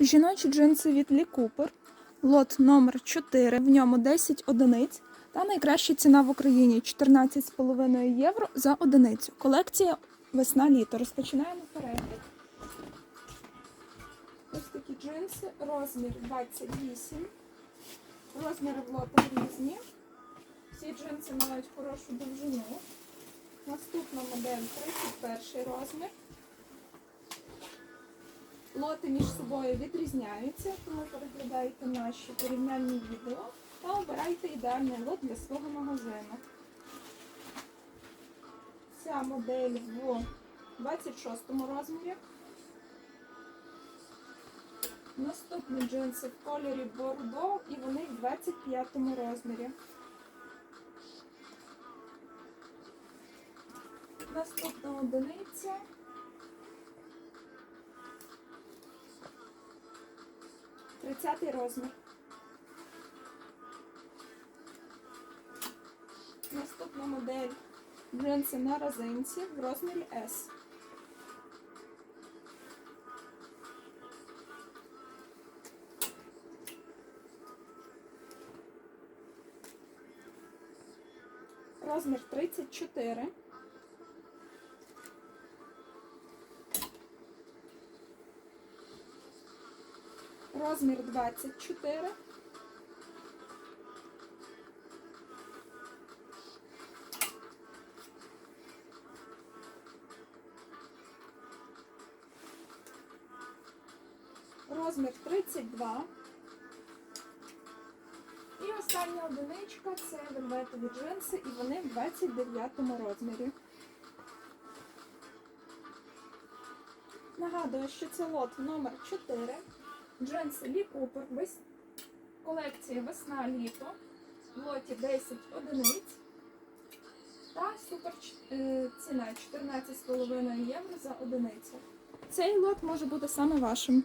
Жіночі джинси від Лі Купер. Лот номер 4, в ньому 10 одиниць. Та найкраща ціна в Україні 14,5 євро за одиницю. Колекція весна-літо. Розпочинаємо перегляд. Ось такі джинси, розмір 28. Розміри в лотах різні. Всі джинси мають хорошу довжину. Наступна модель 31 розмір. Лоти між собою відрізняються, тому переглядайте наші порівняльні відео та обирайте ідеальний лот для свого магазину. Ця модель в 26 розмірі. Наступні джинси в кольорі бордо і вони в 25 розмірі. Наступна одиниця. Тридцятий розмір. Наступна модель джинси на розинці в розмірі S. Розмір 34. Розмір 24. Розмір 32. І остання одиничка це вельветові джинси, і вони в 29 розмірі. Нагадую, що це лот номер 4. Джинси Лі Купер, колекція весна-літо, в лоті 10 одиниць. Та супер е, ціна 14,5 євро за одиницю. Цей лот може бути саме вашим.